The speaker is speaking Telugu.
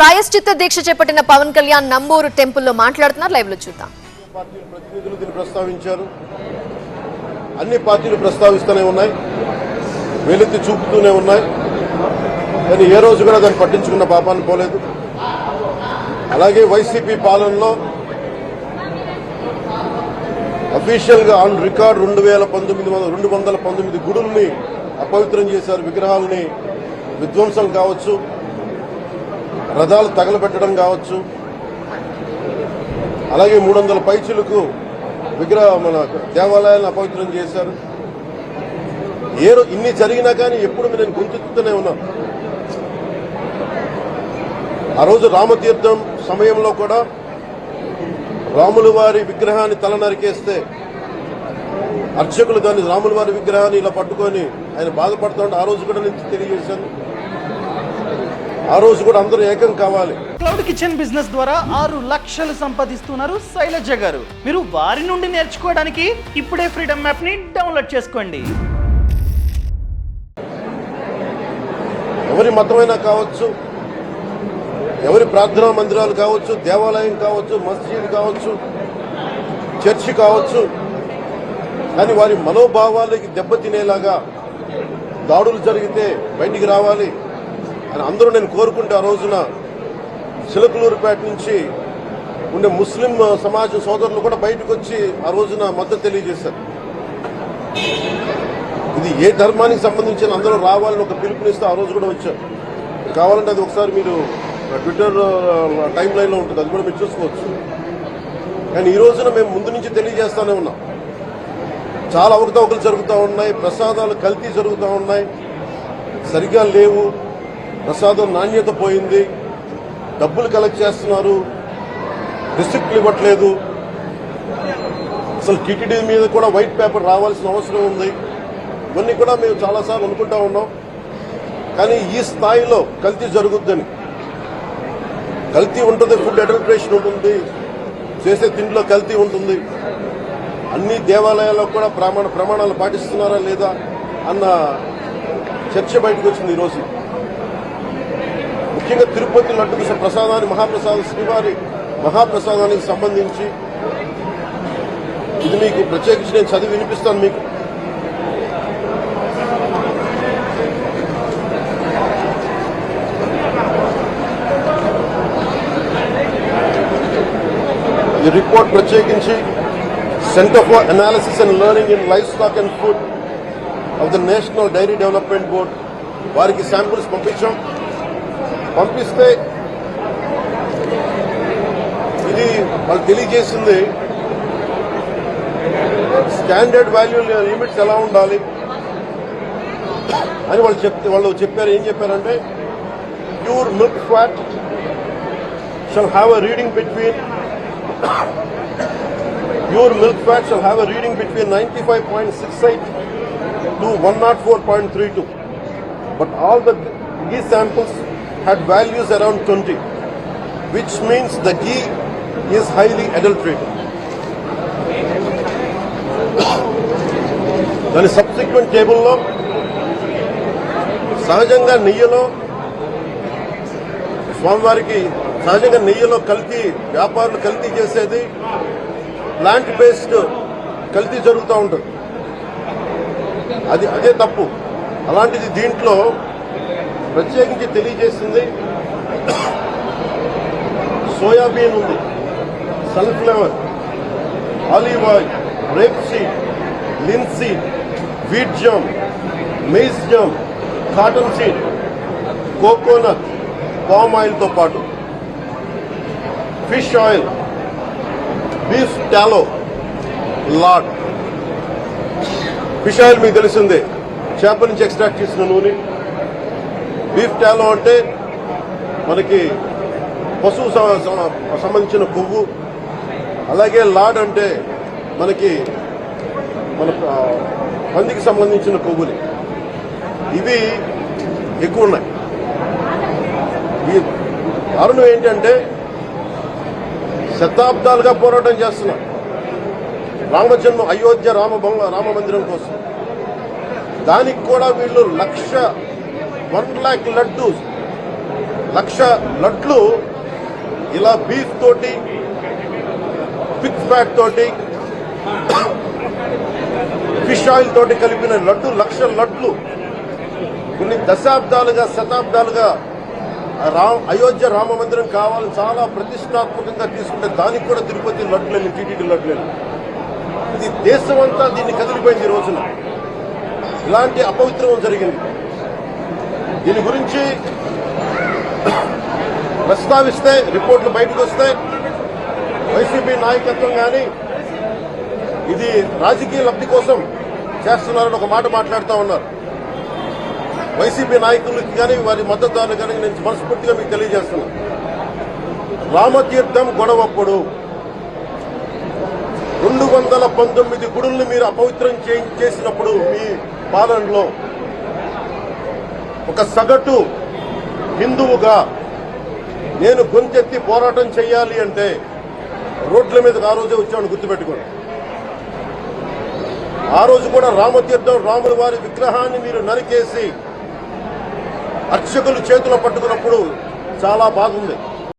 ప్రాయశ్చిత్త దీక్ష చేపట్టిన పవన్ కళ్యాణ్ నంబూరు టెంపుల్లో మాట్లాడుతున్నారు. లైవ్లో చూద్దాం ప్రతినిధులు దీన్ని ప్రస్తావించారు. అన్ని పార్టీలు ప్రస్తావిస్తూనే ఉన్నాయి. వెలుతి చూపుతూనే ఉన్నాయి. కానీ ఏ రోజు కూడా దాన్ని పట్టించుకున్న పాపాన్ని పోలేదు. అలాగే వైసీపీ పాలనలో అఫీషియల్గా ఆన్ రికార్డ్ రెండు వేల పంతొమ్మిది వందల రెండు వందల పంతొమ్మిది గుడుల్ని అపవిత్రం చేశారు విగ్రహాలని విధ్వంసం కావచ్చు. రథాలు తగలబెట్టడం కావచ్చు. అలాగే మూడు వందల పైచులకు విగ్రహ మన దేవాలయాలను అపవిత్రం చేశారు. ఏ ఇన్ని జరిగినా కానీ ఎప్పుడు నేను గుంతుతూనే ఉన్నాను ఆ రోజు రామతీర్థం సమయంలో కూడా రాములు వారి విగ్రహాన్ని తల నరికేస్తే అర్చకులు దాన్ని రాములు వారి విగ్రహాన్ని ఇలా పట్టుకొని ఆయన బాధపడుతుంటే ఆ రోజు కూడా నేను తెలియజేశాను. ఆ రోజు కూడా అందరూ ఏకం కావాలి. క్లౌడ్ కిచెన్ బిజినెస్ ద్వారా ఆరు లక్షలు సంపాదిస్తున్నారు శైలజ గారు. మీరు వారి నుండి నేర్చుకోవడానికి ఇప్పుడే ఫ్రీడమ్ యాప్ని డౌన్లోడ్ చేసుకోండి. ఎవరి మతమైనా కావచ్చు ఎవరి ప్రార్థనా మందిరాలు కావచ్చు దేవాలయం కావచ్చు మస్జిద్ కావచ్చు చర్చి కావచ్చు కానీ వారి మనోభావాలకి దెబ్బతినేలాగా దాడులు జరిగితే బయటికి రావాలి. అని అందరూ నేను కోరుకుంటే ఆ రోజున చిలకలూరుపేట నుంచి ఉండే ముస్లిం సమాజ సోదరులు కూడా బయటకు వచ్చి ఆ రోజున మద్దతు తెలియజేశారు. ఇది ఏ ధర్మానికి సంబంధించిన అందరూ రావాలని ఒక పిలుపునిస్తే ఆ రోజు కూడా వచ్చారు. కావాలంటే అది ఒకసారి మీరు ట్విట్టర్ టైం లైన్లో ఉంటుంది. అది కూడా మీరు చూసుకోవచ్చు. కానీ ఈ రోజున మేము ముందు నుంచి తెలియజేస్తానే ఉన్నాం. చాలా అవకతవకలు జరుగుతూ ఉన్నాయి. ప్రసాదాలు కల్తీ జరుగుతూ ఉన్నాయి. సరిగ్గా లేవు. ప్రసాదం నాణ్యత పోయింది. డబ్బులు కలెక్ట్ చేస్తున్నారు. రిసిప్ట్లు ఇవ్వట్లేదు. అసలు టీటీడీ మీద కూడా వైట్ పేపర్ రావాల్సిన అవసరం ఉంది. ఇవన్నీ కూడా మేము చాలాసార్లు అనుకుంటా ఉన్నాం. కానీ ఈ స్థాయిలో కల్తీ జరుగుద్దని. కల్తీ ఉంటుంది ఫుడ్ అడల్ట్రేషన్ ఉంటుంది. చేసే తిండిలో కల్తీ ఉంటుంది. అన్ని దేవాలయాల్లో కూడా ప్రమాణ ప్రమాణాలు పాటిస్తున్నారా లేదా అన్న చర్చ బయటకు వచ్చింది ఈరోజు. ముఖ్యంగా తిరుపతి లడ్డు ప్రసాదాన్ని మహాప్రసాద శ్రీవారి మహాప్రసాదానికి సంబంధించి ఇది మీకు ప్రత్యేకించి నేను చదివి వినిపిస్తాను మీకు. ఈ రిపోర్ట్ ప్రత్యేకించి centre for analysis and learning in livestock and food of the national dairy development board వారికి శాంపుల్స్ పంపించాం. పంపిస్తే ఇది వాళ్ళు తెలియజేసింది స్టాండర్డ్ వాల్యూ లిమిట్స్ ఎలా ఉండాలి అని వాళ్ళు చెప్తే వాళ్ళు చెప్పారు ఏం చెప్పారంటే pure milk fat shall have a reading between pure milk fat shall have a reading between 95.68 to 104.32. But all the ఈ samples had values around 20, which means the ghee is highly adulterated. దాని సబ్సిక్వెంట్ టేబుల్లో సహజంగా నెయ్యిలో స్వామివారికి సహజంగా నెయ్యిలో కల్తీ వ్యాపారులు కల్తీ చేసేది ప్లాంట్ బేస్డ్ కల్తీ జరుగుతూ ఉంటుంది అది అదే తప్పు అలాంటిది దీంట్లో ప్రత్యేకించి తెలియజేసింది సోయాబీన్ ఉంది sunflower olive oil rapeseed linseed wheat germ maize germ cottonseed coconut palm ఆయిల్తో పాటు. Fish oil beef tallow lard fish oil మీకు తెలిసిందే చేప నుంచి ఎక్స్ట్రాక్ట్ చేసిన నూనె. బీఫ్ టాలో అంటే మనకి పశువు సంబంధించిన కొవ్వు అలాగే లాడ్ అంటే మనకి మన పందికి సంబంధించిన కొవ్వులు ఇవి ఎక్కువ ఉన్నాయి. ఈ కారణం ఏంటంటే శతాబ్దాలుగా పోరాటం చేస్తున్నాం రామజన్మ అయోధ్య రామ రామ మందిరం కోసం. దానికి కూడా వీళ్ళు లక్ష వన్ ల్యాక్ లడ్డు లక్ష లడ్లు ఇలా బీఫ్ తోటి ఫిక్స్ ఫ్యాట్ తోటి ఫిష్ ఆయిల్ తోటి కలిపిన లడ్డు లక్ష లడ్లు. కొన్ని దశాబ్దాలుగా శతాబ్దాలుగా రా అయోధ్య రామ మందిరం కావాలని చాలా ప్రతిష్టాత్మకంగా తీసుకుంటే దానికి కూడా తిరుపతి లడ్లు టీటీడీ లడ్లు ఇది దేశమంతా దీన్ని కదిలిపోయింది ఈ రోజున. ఇలాంటి అపవిత్రం జరిగింది. దీని గురించి ప్రస్తావిస్తే రిపోర్ట్లు బయటకు వస్తే వైసీపీ నాయకత్వం కానీ ఇది రాజకీయ లబ్ధి కోసం చేస్తున్నారని ఒక మాట మాట్లాడుతూ ఉన్నారు. వైసీపీ నాయకులకి కానీ వారి మద్దతుదారులు కానీ నేను మనస్ఫూర్తిగా మీకు తెలియజేస్తున్నాను రామతీర్థం గొడవప్పుడు రెండు వందల పంతొమ్మిది గుడుల్ని మీరు అపవిత్రం చేసినప్పుడు మీ పాలనలో ఒక సగటు హిందువుగా నేను గొంతెత్తి పోరాటం చేయాలి అంటే రోడ్ల మీదకి ఆ రోజే వచ్చామని గుర్తుపెట్టుకోండి. ఆ రోజు కూడా రామతీర్థం రాముల వారి విగ్రహాన్ని మీరు నరికేసి అర్చకులు చేతిలో పట్టుకున్నప్పుడు చాలా బాగుంది.